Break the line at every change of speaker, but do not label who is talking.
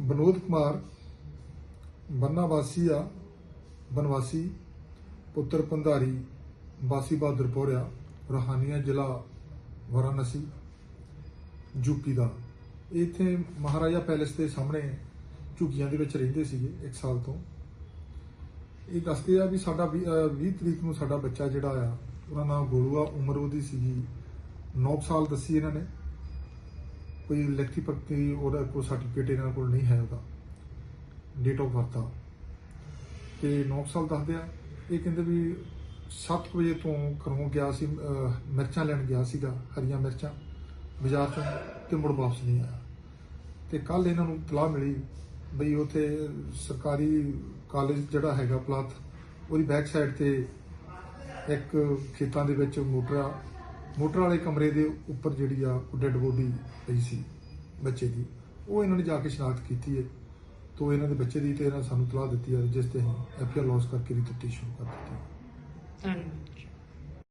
ਬਨੋਦ ਕੁਮਾਰ ਬੰਨਾ ਵਾਸੀ ਆ, ਬਨਵਾਸੀ, ਪੁੱਤਰ ਪੰਧਾਰੀ ਵਾਸੀ ਬਹਾਦਰਪੁਰਿਆ ਰਹਾਨੀਆ ਜ਼ਿਲ੍ਹਾ, ਵਾਰਾਣਸੀ ਯੂਪੀ ਦਾ। ਇਹ ਇੱਥੇ ਮਹਾਰਾਜਾ ਪੈਲੇਸ ਦੇ ਸਾਹਮਣੇ ਝੁੱਗੀਆਂ ਦੇ ਵਿੱਚ ਰਹਿੰਦੇ ਸੀਗੇ 1 ਸਾਲ ਤੋਂ। ਇਹ ਦੱਸਦੇ ਆ ਵੀ ਸਾਡਾ 20 ਤਰੀਕ ਨੂੰ ਸਾਡਾ ਬੱਚਾ ਜਿਹੜਾ ਆ, ਉਹਦਾ ਨਾਮ ਗੋਲੂ ਆ ਉਮਰ ਉਹਦੀ ਸੀਗੀ 9 ਸਾਲ ਦੱਸੀ ਇਹਨਾਂ ਨੇ। ਕੋਈ ਲਿਖਤੀ ਪੱਕੀ ਉਹਦਾ ਕੋਈ ਸਰਟੀਫਿਕੇਟ ਇਹਨਾਂ ਕੋਲ ਨਹੀਂ ਹੈ ਉਹਦਾ। ਡੇਟ ਆਫ ਬਰਥ ਦਾ ਤੇ 9 ਸਾਲ ਦੱਸਦੇ ਆ, ਇਹ ਕਹਿੰਦੇ ਵੀ 7 ਵਜੇ ਤੋਂ ਘਰੋਂ ਗਿਆ ਸੀ ਮਿਰਚਾਂ ਲੈਣ ਗਿਆ ਸੀਗਾ, ਹਰੀਆਂ ਮਿਰਚਾਂ, ਬਾਜ਼ਾਰ ਤੋਂ ਤੇ ਮੁੜ ਵਾਪਸ ਨਹੀਂ ਆਇਆ। ਤੇ ਕੱਲ ਇਹਨਾਂ ਨੂੰ ਤਲਾਹ ਮਿਲੀ ਬਈ ਉਥੇ ਸਰਕਾਰੀ ਕਾਲਜ ਜਿਹੜਾ ਹੈਗਾ ਪਲਾਥ, ਉਹਦੀ ਬੈਕ ਸਾਈਡ ਤੇ ਇੱਕ ਖੇਤਾਂ ਦੇ ਵਿੱਚ ਮੋਟਰ ਆ ਮੋਟਰ ਵਾਲੇ ਕਮਰੇ ਦੇ ਉੱਪਰ ਜਿਹੜੀ ਆ ਡੈੱਡ ਬੋਡੀ ਪਈ ਸੀ ਬੱਚੇ ਦੀ, ਉਹ ਇਹਨਾਂ ਨੇ ਜਾ ਕੇ ਸ਼ਨਾਖਤ ਕੀਤੀ ਹੈ। ਤੋਂ ਇਹਨਾਂ ਦੇ ਬੱਚੇ ਦੀ ਤੇ ਇਹਨਾਂ ਸਾਨੂੰ ਤਲਾਹ ਦਿੱਤੀ ਹੈ, ਜਿਸ ਤੇ ਅਸੀਂ ਐਫਆਰ ਲੌਸ ਕਰਕੇ ਦੀ ਤਫਤੀਸ਼ ਸ਼ੁਰੂ ਕਰ ਦਿੱਤੀ
ਧੰਨਵਾਦ।